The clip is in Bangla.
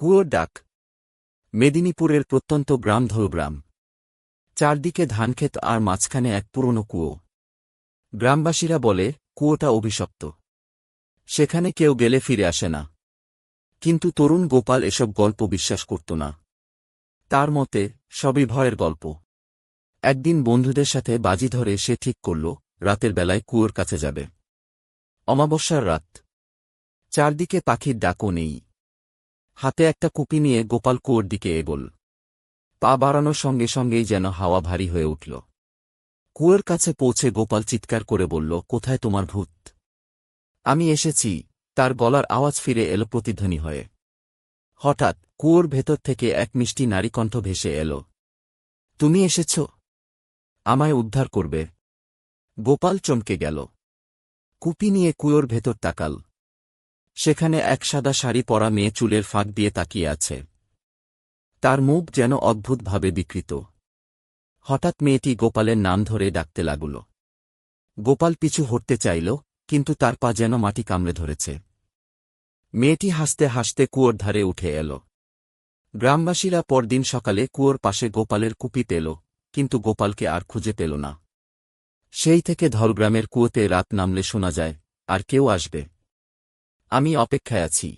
কুয়োর ডাক। মেদিনীপুরের প্রত্যন্ত গ্রাম ধরুগ্রাম চারদিকে ধানক্ষেত আর মাঝখানে এক পুরনো কুয়ো। গ্রামবাসীরা বলে, কুয়োটা অভিশপ্ত। সেখানে কেউ গেলে ফিরে আসে না। কিন্তু তরুণ গোপাল এসব গল্প বিশ্বাস করত না। তার মতে, সবই ভয়ের গল্প। একদিন বন্ধুদের সাথে বাজি ধরে সে ঠিক করল, রাতের বেলায় কুয়োর কাছে যাবে। অমাবস্যার রাত। চারদিকে পাখির ডাকও নেই। হাতে একটা কুপি নিয়ে গোপাল কুয়োর দিকে এগোল। পা বাড়ানোর সঙ্গে সঙ্গেই যেন হাওয়া ভারী হয়ে উঠল। কুয়োর কাছে পৌঁছে গোপাল চিৎকার করে বলল, কোথায় তোমার ভূত? আমি এসেছি। তার গলার আওয়াজ ফিরে এলো প্রতিধ্বনি হয়ে। হঠাৎ কুয়োর ভেতর থেকে এক মিষ্টি নারীকণ্ঠ ভেসে এল। তুমি এসেছ? আমায় উদ্ধার করবে। গোপাল চমকে গেল। কুপি নিয়ে কুয়োর ভেতর তাকাল। সেখানে এক সাদা শাড়ি পরা মেয়ে চুলের ফাঁক দিয়ে তাকিয়ে আছে। তার মুখ যেন অদ্ভুতভাবে বিকৃত। হঠাৎ মেয়েটি গোপালের নাম ধরে ডাকতে লাগল। গোপাল পিছু হটতে চাইল, কিন্তু তার পা যেন মাটি কামড়ে ধরেছে। মেয়েটি হাসতে হাসতে কুয়োর ধারে উঠে এল। গ্রামবাসীরা পরদিন সকালে কুয়োর পাশে গোপালের কুপি পেল, কিন্তু গোপালকে আর খুঁজে পেল না। সেই থেকে ধলগ্রামের কুয়োতে রাত নামলে শোনা যায়, আর কেউ আসবে। আমি অপেক্ষায় আছি।